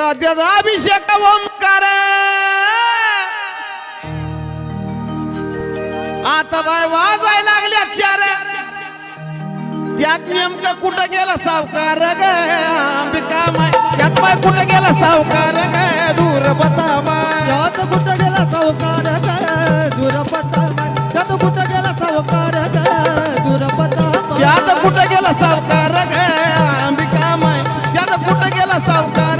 गद्याचा अभिषेक ओंकार आता बाय वाजाय लागल्या चार त्यात नेमकं कुठं गेला सावकार ग? अंबिका माय त्यात बाय कुठं गेला सावकार ग? दूर बता माय यात कुठं गेला सावकार ग? दुरपता यात कुठं गेला सावकार ग दुरपता त्यात कुठं गेला सावकार ग? अंबिका माय त्यात कुठं गेला सावकार ग? दूर बता माय यात कुठं गेला सावकार ग अंबिका माय यात कुठं गेला सावकार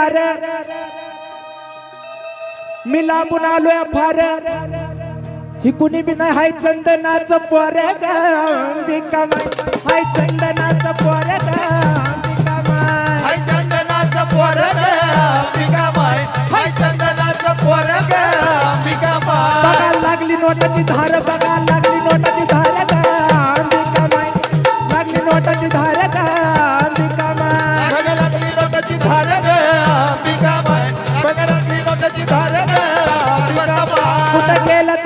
गार मी लांबून आलोय फार. ही कुणी बी नाही हाय चंदनाचं पोर हाय चंदनाचं पोर हाय चंदनाचं हाय चंदनाचं बघायला लागली नोटाची धार बघायला लागली नोटाची धार. माय लागली नोटाची धार.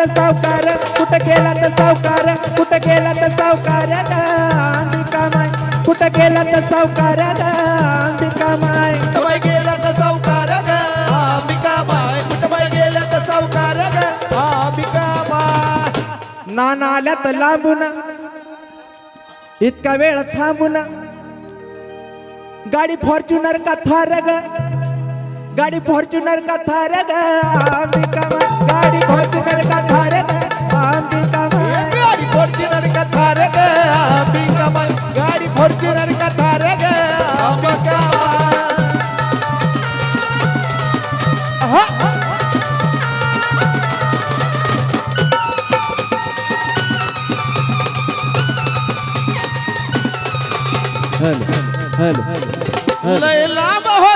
तर सावकार कुठं गेला तर सावकार कुठं गेला तर सावकार अंबिका माय कुठं गेला तर सावकार अंबिका माय. कुठं गेला तर सावकार अंबिका माय कुठं गेला तर सावकार अंबिका माय. नाना आल्या तर लांबून इतका वेळ थांबून गाडी फॉर्च्युनर का थार ग? गाडी फॉर्च्युनर का थार माय गाडी फॉर्च्युनर का थार ग? अंबिका माय गाडी फॉर्च्युनर का थार माय गाडी फॉर्च्युनर का थार ग? अंबिका माय लय लांब हो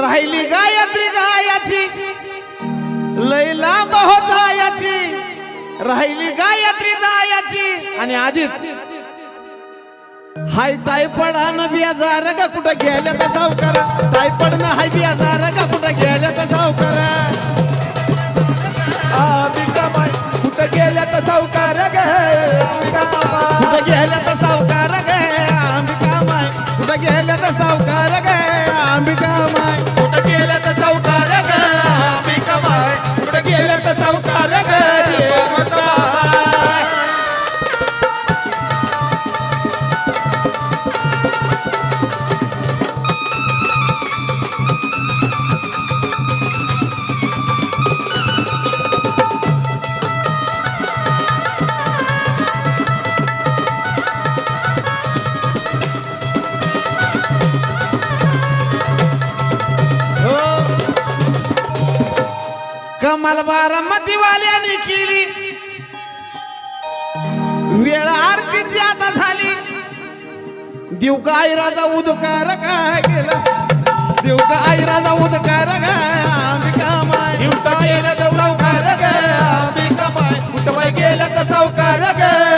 राहिली गायत्री गायाची हो जायाची राहिली गायत्री जायाची. आणि आधीच हाय टायफॉइड न बियाजार का कुठं गेल्या तर सावकार. टायफॉइड न हाय बियाजार का कुठं गेल्या तर सावकार. कुठं गेल्या तर सावकार ग? कुठं गेल्या तर सावकार ग? अंबिका माय कुठं गेल्या तर सावकार ग? कमाल बारामतीवाल्याने केली. वेळ आरतीची आता झाली. देव का उदकार काय गेला देव का उदकार काय? अंबिका माय? गेलं तर सावकार ग अंबिका माय? कुठं गेलं तर सावकार ग?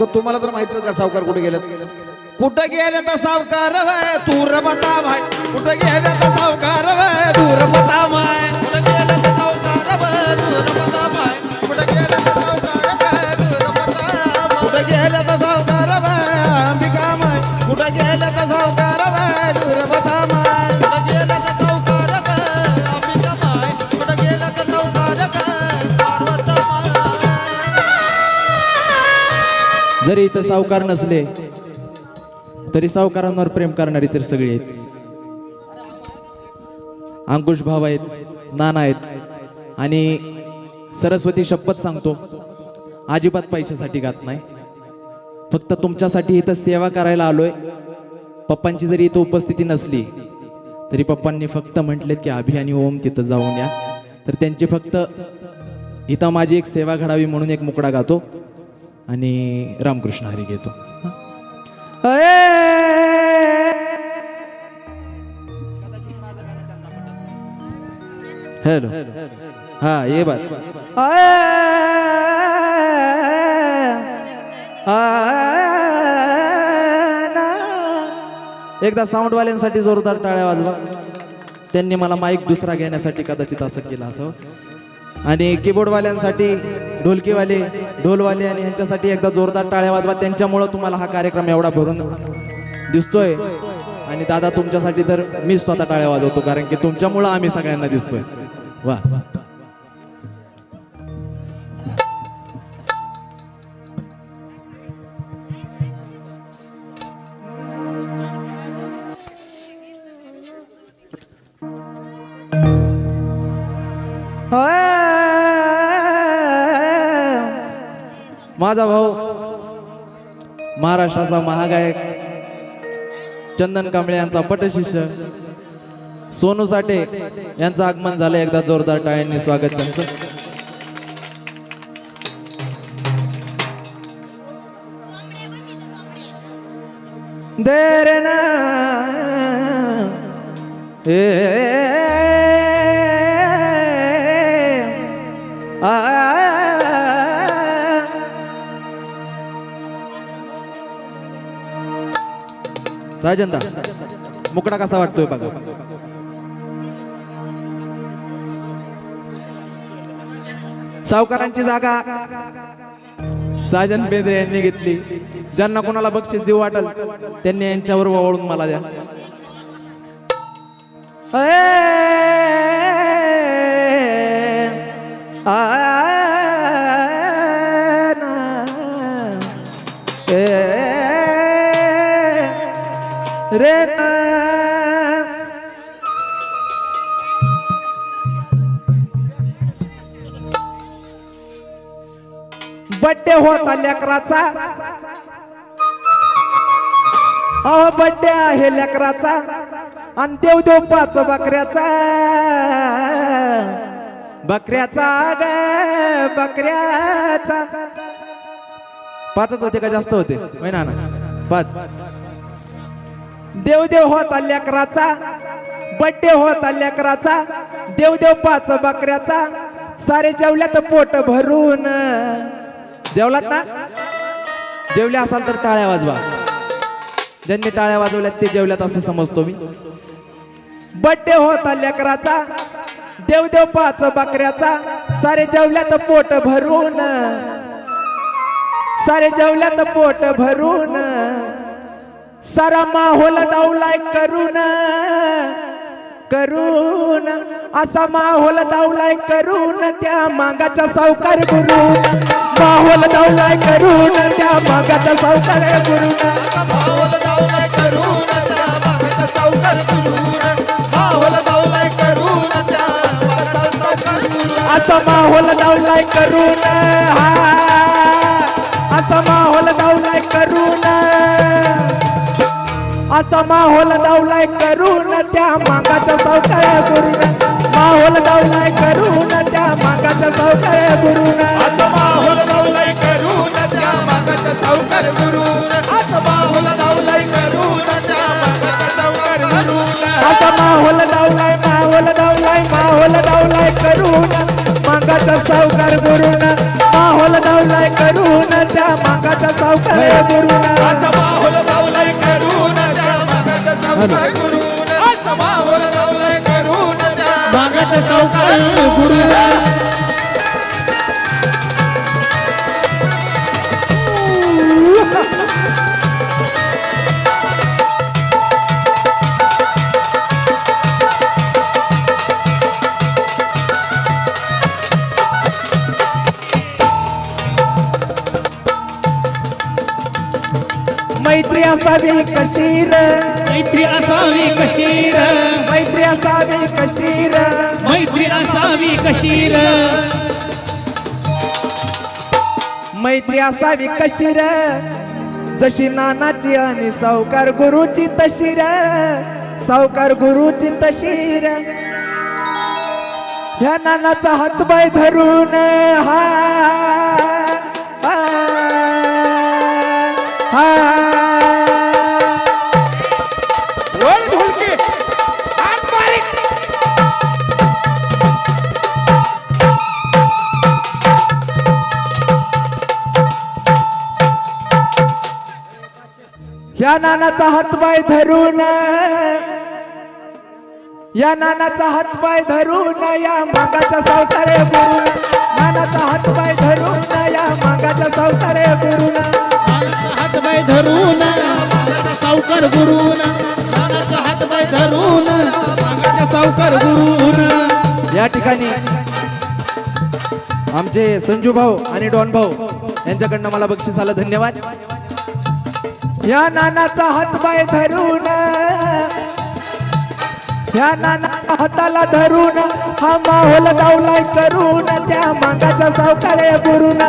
नेमकं तुम्हाला तर माहिती का सावकार कुठे गेले कुठं गेले तर सावकार? तू रमता भाई कुठं गेले तर सावकार? तू रमता इथं सावकार नसले तरी सावकारांवर प्रेम करणारी तर सगळी आहेत. अंकुश भाव आहेत नाना आहेत आणि सरस्वती शपथ सांगतो अजिबात पैशासाठी गात नाही. फक्त तुमच्यासाठी इथं सेवा करायला आलोय. पप्पांची जरी इथं उपस्थिती नसली तरी पप्पांनी फक्त म्हटलेत की अभि आणि ओम तिथं जाऊन या. तर त्यांची फक्त इथं माझी एक सेवा घडावी म्हणून एक मुकडा गातो. आणि रामकृष्ण हरी घेतो. हॅलो. हा ये बात एकदा साऊंडवाल्यांसाठी जोरदार टाळ्या वाजवा. त्यांनी मला माईक दुसरा घेण्यासाठी कदाचित असं केलं असं आणि कीबोर्डवाल्यांसाठी ढोलकीवाले ढोलवाले आणि यांच्यासाठी एकदा जोरदार टाळ्या वाजवा. त्यांच्यामुळं तुम्हाला हा कार्यक्रम एवढा भरून दिसतोय. आणि दादा तुमच्यासाठी तर मी स्वतः टाळ्या वाजवतो कारण की तुमच्यामुळं आम्ही सगळ्यांना दिसतोय. वा. माझा भाऊ महाराष्ट्राचा महागायक चंदन कांबळे यांचा पटशिष्य सोनू साठे यांचं आगमन झालं एकदा जोरदार टाळ्यांनी. स्वागत त्यांचं. देर ना. ए सहजंदा मुकडा कसा वाटतोय बघा. सावकारांची जागा साजन बेंद्रे यांनी घेतली. ज्यांना कोणाला बक्षीस देऊ वाटल त्यांनी यांच्यावर वळून मला द्या. रे. बड्डे होता लेकराचा. अहो बड्डे आहे लेकराचा. आणि देव देव पाच बकऱ्याचा. बकऱ्याचा ग बकऱ्याचा. पाचच होते का जास्त होते? होय ना? पाच. देवदेव होत होता लेकराचा बड्डे होता लेकराचा देवदेव पाच बकऱ्याचा सारे जेवल्यात पोट भरून. जेवलात ना? जेवले असाल तर टाळ्या वाजवा. ज्यांनी टाळ्या वाजवल्यात ते जेवल्यात असं समजतो मी. बड्डे होता लेकराचा देवदेव पाच बकऱ्याचा सारे जेवल्यात पोट भरून. सारे जेवल्यात पोट भरून. सारा माहोल दावलाय करून करून असा माहोल दावलाय करून त्या मागाच्या सावकार गुरुन माहोल दावलाय करून त्या मागाच्या सावकार गुरुन माहोल दावलाय करून त्या मागाचा सावकार करून माहोल दावलाय करून त्या सावकार असा माहोल दावलाय करून हा. असा माहोल दावलाय असा माहोल दावलाय करून त्या मागाच्या सावकाळ गुरुन. माहोल दावलाय करून त्या मागाच्या सावकाळ गुरुन. असं माहोल दावलाय करून त्या मागाचा सावकार करून असं माहोल दावलाय करून त्या मागाचा सावकार असा माहोल दावलाय माहोल दावलाय माहोल दावलाय करून मागाचा सावकार गुरुन. माहोल दावलाय करून त्या मागाच्या गुरुन मैत्री असावी कशीर मैत्री असावी कशीर असावी कशीर. मैत्री असावी कशीर. मैत्री असावी कशी र जशी नानाची आणि सावकार गुरुची तशी र सावकार गुरुची तशी र ह्या नानाचा हातबाय धरून. हा हा, हा. या नानाचा हातपाय धरून. या नानाचा हातपाय धरून या मागाच्या सावसारे गुरुन नानाचा हातपाय धरून या मागाच्या सावसारे गुरुन नानाचा हात बाय धरून सावकार गुरुन नानाचा हात बाय धरून सावकार गुरुन या ठिकाणी आमचे संजू भाऊ आणि डॉन भाऊ यांच्याकडनं मला बक्षीस आलं. धन्यवाद. या नानाचा हातपाय धरून. या नाना हाताला धरून हा माहोल दावलाय करून त्या मागाच्या सावकारे गुरुन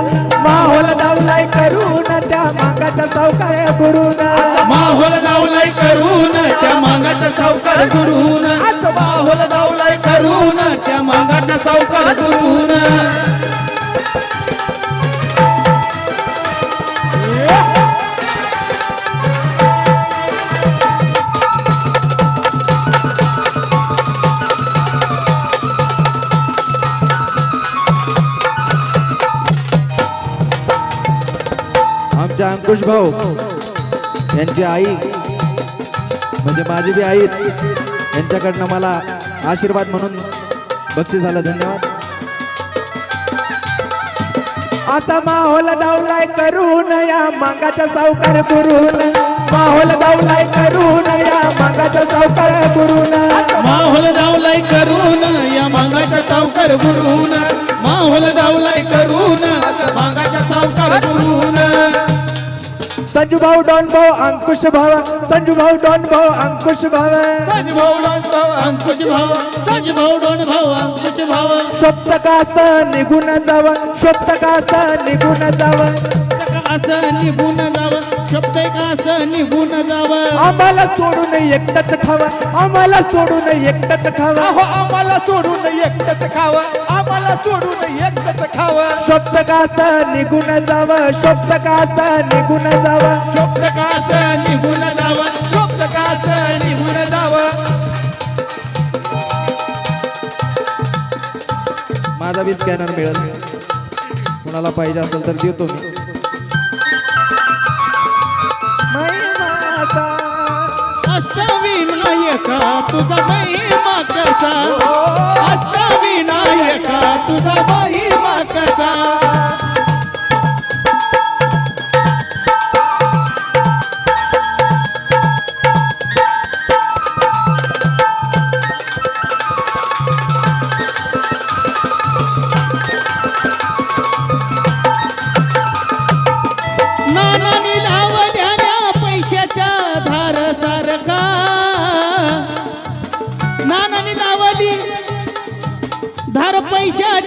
माहोल दावलाय करून त्या मागाच्या सावकारे गुरुन माहोल दावलाय करून त्या मागाचा सावकार गुरुन माहोल दावलाय करून त्या मागाचा सावकार गुरुन आमच्या अंकुश भाऊ यांची आई म्हणजे माझी बी आईच यांच्याकडनं मला आशीर्वाद म्हणून बक्षीस आलं धन्यवाद. असा माहोल दावलाय करून या मागाच्या सावकार गुरुन माहोल दावलाय करून या मागाच्या सावकार गुरुन माहोल दावलाय करून या मागाचा सावकार गुरुन माहोल दावलाय करून मागाचा सावकार गुरुन संजू भाऊ डॉन भाऊ अंकुश भावा. संजू भाऊ डॉन भाऊ अंकुश भावा. संजू भाऊ डोन भाऊ अंकुश भाऊ संजू भाऊ डोन भाऊ अंकुश भाऊ स्वप्तकास निघून जावं? स्वप्तकास निघून जावं? असं निघून जावं शब्द का असं निघून जावं? आम्हाला सोडून एकटच खावं. आम्हाला सोडून एकटच खावं. अहो आम्हाला सोडून एकटच खावं. आम्हाला सोडून एकटच खावं. निघून जावं? स्वप्तकास निघून जावं? शब्द का असं निघून जावं? शब्द का असं निघून जावं? माझा बी स्कॅनर मिळेल. कुणाला पाहिजे असेल तर देतो मी. अष्टविनायका तुझा महिमा कसा? अष्टविनायका तुझा महिमा कसा?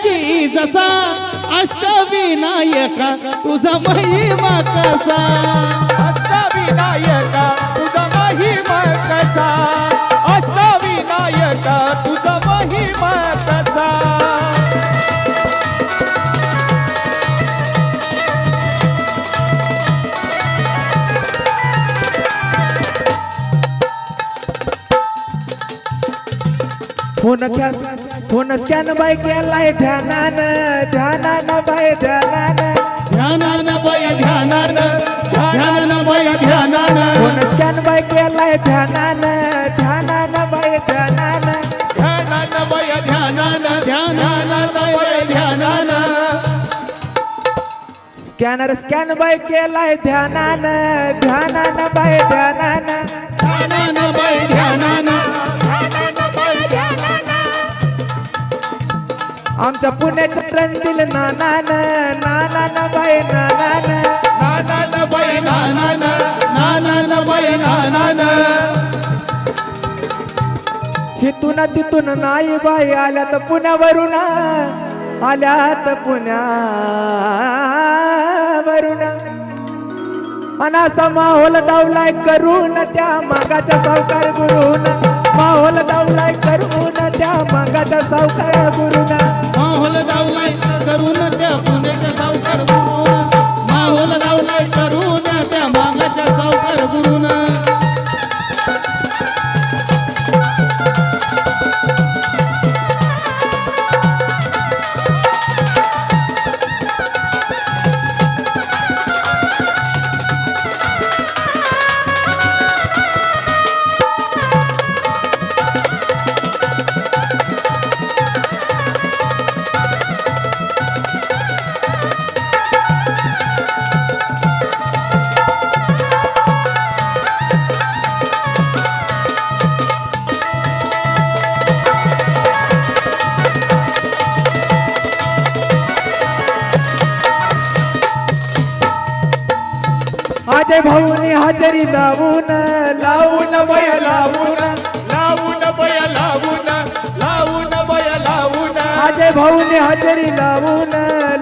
की जसा अष्टविनायका तुझा महिमा कसा? अष्टविनायका तुझा महिमा कसा? अष्टविनायका तुझा महिमा कसा? फोन घ्या फ़ोन स्कॅन बाय केलाय ध्यानान ध्यानान बाय ध्यानान। ध्यानानं बय ध्यानानं ध्यानानं बय ध्यानानं। फ़ोन स्कॅन बाय केलाय ध्यानान ध्यानान बाय ध्यानान। ध्यानानं वय ध्यानानं ध्यानानं बय ध्यानानं। स्कॅनर स्कॅन बाय केलाय ध्यानान ध्यानान बाय ध्यानान। ध्यानानं बय ध्यानानं। आमच्या पुण्याच्या रंदील नानान नानान बाय नानान. नानानं बय नानानं बय नानानं. हिथून तिथून नाही बाई आल्यात पुण्यावरून. आल्यात पुण्यावरून. अनासा माहोल दावलाय करून त्या मागाच्या सावकार गुरुन. माहोल दावलाय करून त्या मागाच्या सावकार गुरुन. माहोल दावलाय करून त्या पुण्याच्या सावकार गुरुन. माहोल दावलाय करून त्या मागाच्या सावकार गुरुन. लावून लावून बय लावून. लावून बय लावून लावून बय लावून. अजय भाऊनी हजेरी लावून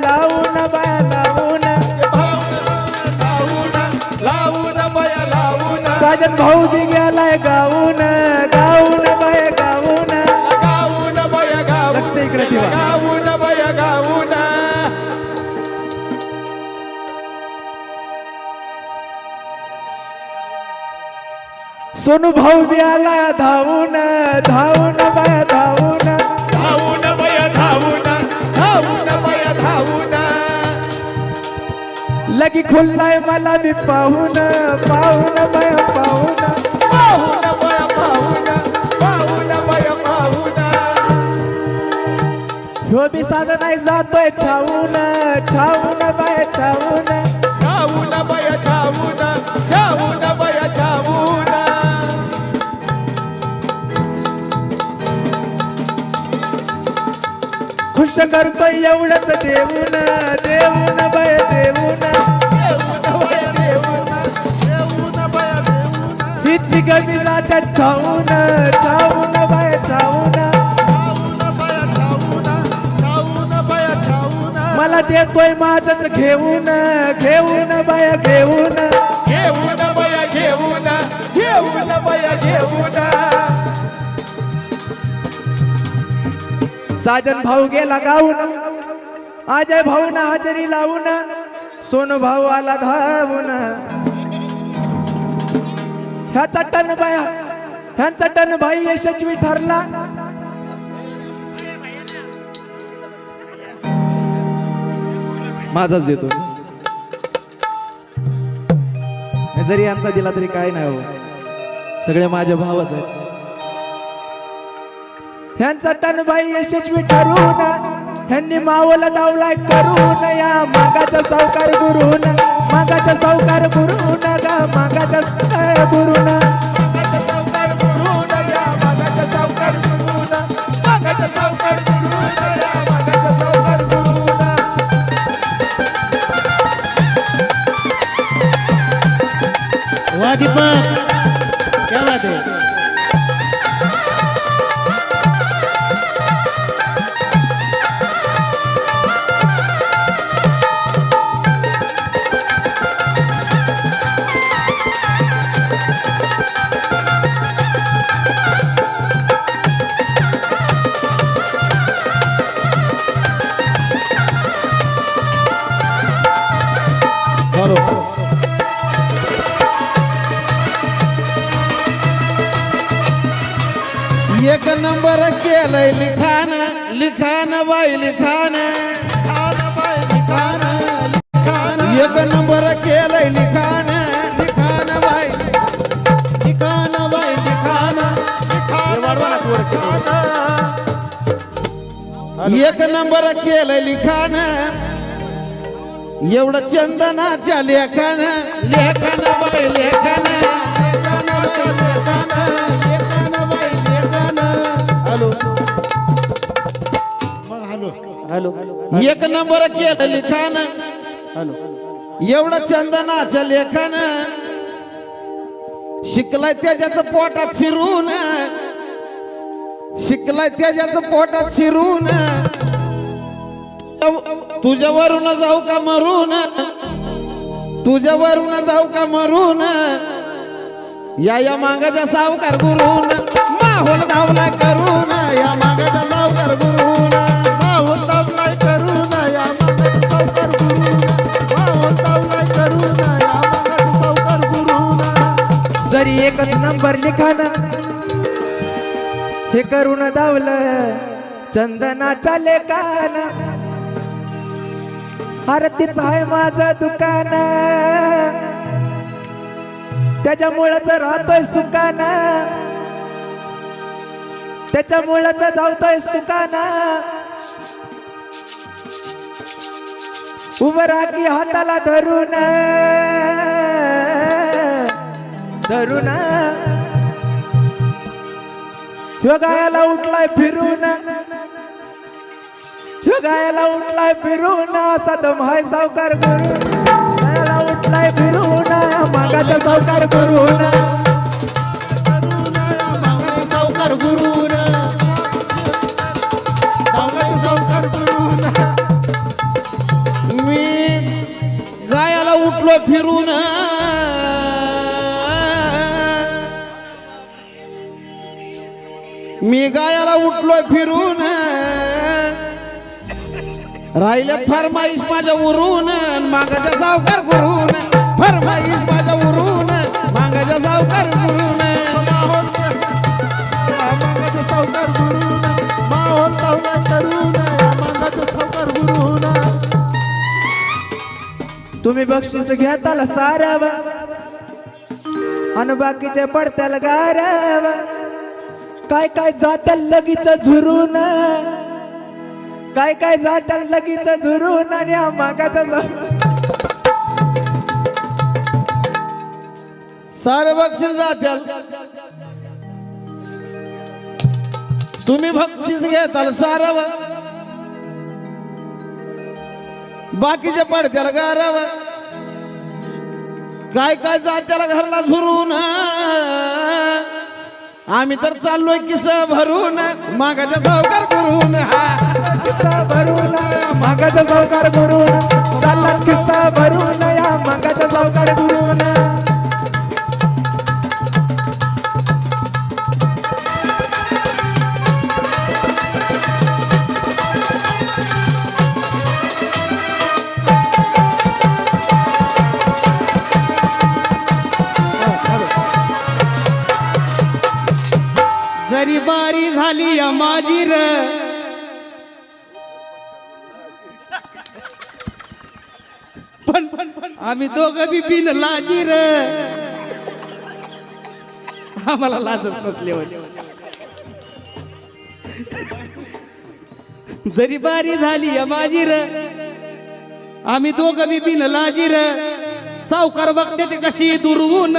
लावून बय लावून. लावून लावून बय लावून. साजन भाऊ बी गेलाय गाऊन गाऊन बय गाऊन. गाऊन बय गाऊन. इकडे ठेवा. गाऊन सोनू भाऊ आला धावून धावून बय धावून. धावून बय धावून धावून बय धावून. लगी खुल्लाय मला बी पाहून पाहून बय पाहून. पाहून बय पाहून पाहून बय पाहून. ह्यो बी साधा नाही जातोय छावून छावून बाय छावून. छावून बय छावून छावून बय छावून. खुश करतो एवढंच देऊन देऊन भय देऊन. इतकी गमी जातात चावून चावून भय चावून मला देतोय माझच घेऊन घेऊन भय घेऊन. घेऊन भय घेऊन घेऊन भय घेऊन. साजन भाऊ गेला गाऊन. अजय भाऊ ना हजेरी लावून. सोन भाऊ आला धावून. ह्याचा टन बाया ह्यांचा टन भाई यशस्वी ठरला. माझाच देतो. जरी यांचा दिला तरी काय नाही हो. सगळे माझ्या भावच आहेत. ह्यांचा टन बाई यशस्वी ठरून ह्यांनी मावला दावलाय करून या मागाचा सावकार गुरुन मागाचा सावकार गुरुन गा मागाचा सावकार गुरुन. मागाचा सावकार गुरुन या एक नंबर केलंय लिखाण लिखाण बाई लिखाण. खान लिखाण लिखाण एक नंबर केलंय लिखाण लिखाण बाई ठिकाण बाई लिखाण. लिखाण एक नंबर केलंय लिखाण. एवढं चंदनाच्या लेखान लेखान हॅलो. एक नंबर केलं लिखाण. हॅलो. एवढं चंदनाचं लेखन. शिकलाय त्याच्याच पोटात शिरून शिकलाय त्याच्याच पोटात शिरून तुझ्यावरून जाऊ का मरून? तुझ्यावरून जाऊ का मरून? या या मागाच्या सावकार गुरुन. माहोल धावला करून. या मागाच्या गुरुना एकच नंबर लिखाण. हे करून धावलं चंदनाच्या लेकान. आरतीच आहे माझं दुकान. त्याच्यामुळंच राहतोय सुकान. त्याच्यामुळंच धावतोय सुकान. उभं राखी हाताला धरून. धरून. ह्यो गायाला उठलाय फिरून. ह्यो गायाला उठलाय फिरून सदम हाय सावकार करून. गायाला उठलाय फिरून मागाचा सावकार करून. करुणा या मागाचा सावकार गुरुना मागाचा सावकार गुरुना मी गायाला उठलो फिरून. मी गायाला उठलो फिरून. राहिले फरमाईश माझ्या उरून मागाच्या सावकार करून. फरमाईश माझ्या उरून मागाच्या सावकार करून. सावकार माहोल सावकार तुम्ही बक्षीस घेताल साराव आणि बाकीचे पडत्याल गाराव काय काय जात्याल लगीच झुरून. काय काय जात्याल लगीच झुरून आणि मागाचा सारे बक्षीस जात्याल. तुम्ही बक्षीस घेताल सारव बाकीचे पडत्याला गारव काय काय जात्याला घरला झुरून. आम्ही तर चाललोय किस भरून. मागाचा सावकार करून. हा. किस्सा भरून. मागाचा सावकार करून. चालला किस्सा भरून. या मागाचा सावकार करून. या माझी र पण पण पण. आम्ही दोघं बी बिन लाजी र आम्हाला लाजच नसले होते. जरी बारी झाली माझी र आम्ही दोघं बी बिन लाजी र सावकार बघते ते कशी दुर्वून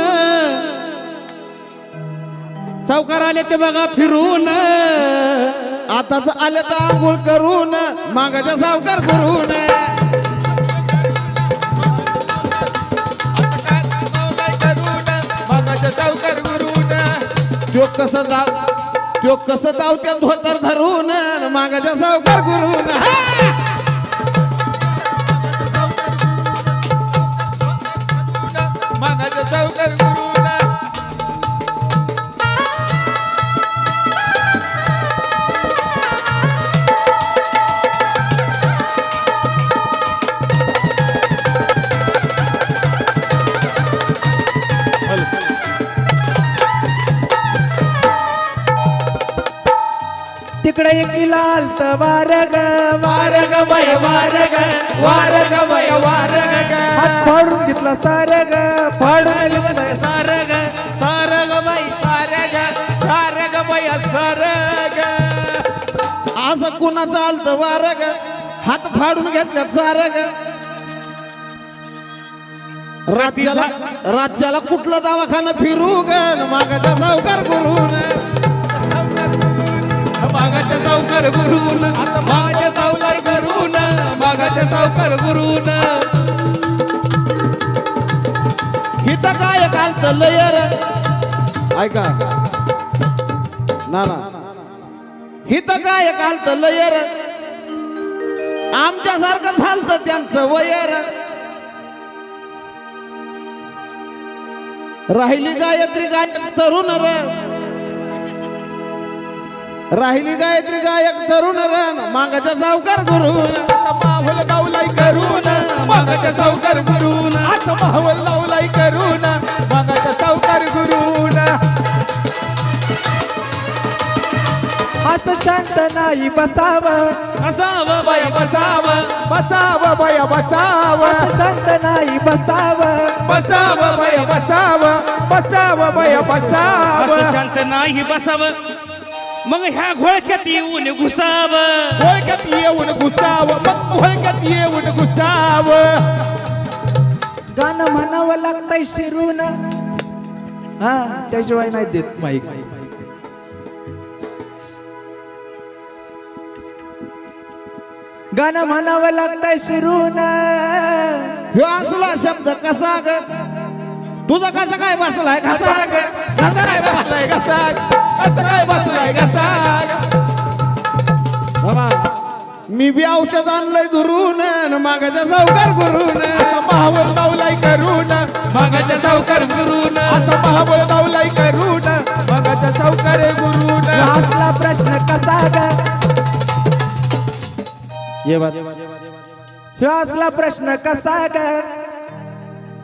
सावकार आले ते बघा फिरून. आताच आले तर आंघोळ करून मागाच्या सावकार करून. मागाचा सावकार त्यो कसं जाव त्यो कसं जाव त्या धोतर धरून मागाच्या सावकार करून. मागाचा सावकार गुरुना तिकडे एक लाल तर वारग वारग बाय वारग वारग बाय वारग हात फाडून घेतला सारग फाडून घेतला सारग सारग बाई सारग सारग बाई सारग. असं कुणाचं आलत वारग हात फाडून घेतल्यात सारग. राज्याला राज्याला कुठला दवाखाना फिरू ग? मागाचा सावकार करून मागाच्या सावकार गुरुन माझ्या सावकार गुरुन मागाच्या सावकार गुरुन. हिट काय घालत लयर? ऐका. ना ना हिथं काय घालतं लयर? आमच्यासारखं झालतं त्यांचं वयर. राहिली गायत्री गायक तरुण र. राहिली गायत्री गायक तरुण रण मागाच्या सावकार गुरु माहोल लावलाय करून मागाच्या सावकार गुरुन. आज माहोल लावलाय करून मागाच्या सावकार गुरुन. असं शांत नाही बसावं. असावं बया बसाव. बसाव बया बसाव. असं शांत नाही बसावं. बसाव बया बसाव. बसाव बया बसाव. असं शांत नाही बसावं. मग ह्या घोळक्यात येऊन घुसावं. होळक्यात येऊन घुसाव. मग होळक्यात येऊन घुसाव. गाणं म्हणावं लागतंय शिरून. हा त्याशिवाय नाही देत माईक. गाणं म्हणावं लागतंय शिरून. ह्यो असला शब्द कसा ग? तुझा कसा काय बसलाय? कसा ग. कसा काय बसलाय? घसाक कसं काय बसलाय बाबा, मी बी औषध आणलंय दुरून न मागाच्या सावकार गुरुन. असा महाबळ लावलाय करून मागाच्या सावकार गुरुन. असा महाबळ लावलाय करून मागाच्या सावकार गुरुन. असला प्रश्न कसा ग? ये बात ह्यो असला प्रश्न कसा ग?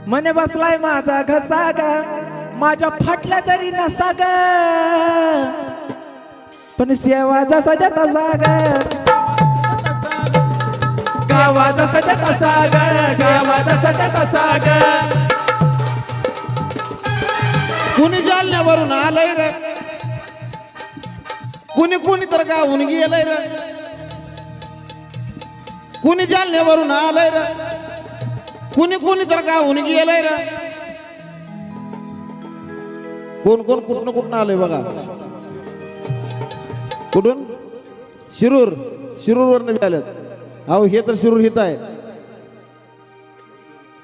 मने बसलाय माझा घसा ग? माझ्या फाटल्या जरी नसा ग पण सेवा जसा त्या तसा ग गावा जसा त्या तसा ग गावा जसा त्या तसा ग कुणी जालन्यावरून आलंय रे? कुणी कुणी तर गावून गेलंय रे? कुणी जालन्यावरून आलंय रे? कुणी कुणी तर गावून गेलंय रे? कोण कोण कुठनं कुठनं आलंय बघा. कुठून? शिरूर. शिरूरवरनं आल्यात. अहो हे तर शिरूर हित आहे.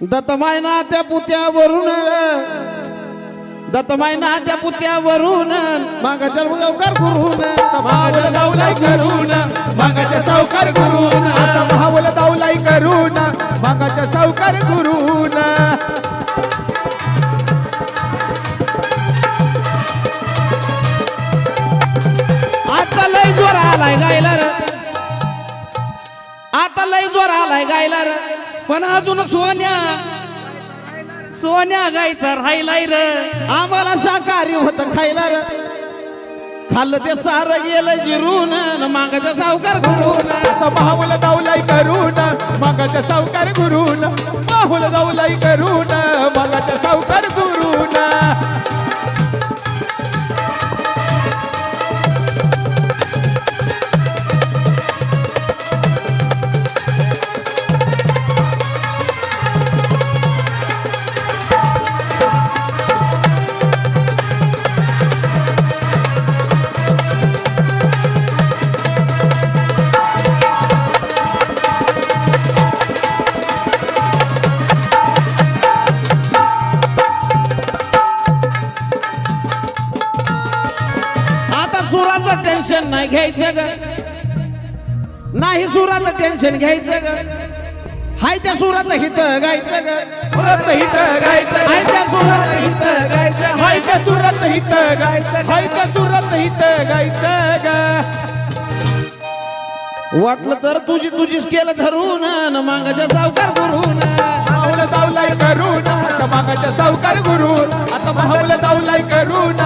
दत्तमायना त्या पुत्यावरून दत्तमायना त्या पुत्यावरून मागाच्या सावकार करून महाबळ लावलाय करून मागाच्या सावकार करून असा महाबळ लावलाय करून मागाच्या सावकार करून आलाय गायला रे. आता लय जोर आलाय गायला रे. पण अजून सोन्या सोन्या गायचा राहिलाय र. आम्हाला शाकाहारी होत खायला रे. खाल्लं ते सारं गेलं जिरून मागाच्या सावकार गुरुन असा महाबळ लावलाय करून मागाच्या सावकार गुरुन माहुल लावलाय करून मागाच्या सावकार गुरुन सुराचं टेन्शन घ्यायचं ग. हाय त्या सुराचं हित गायचं ग. सुरत हित गायचं हाय त्या सुराचं हित गायचं हाय त्या सुरत हित गायचं हाय त्या सुरत हित गायचं ग. वाटलं तर तुझी तुझीच केलं धरून न मागाच्या सावकार गुरुन माहुल जावलाय करून. मागाच्या सावकार गुरु आता माहुल जावलाय करून.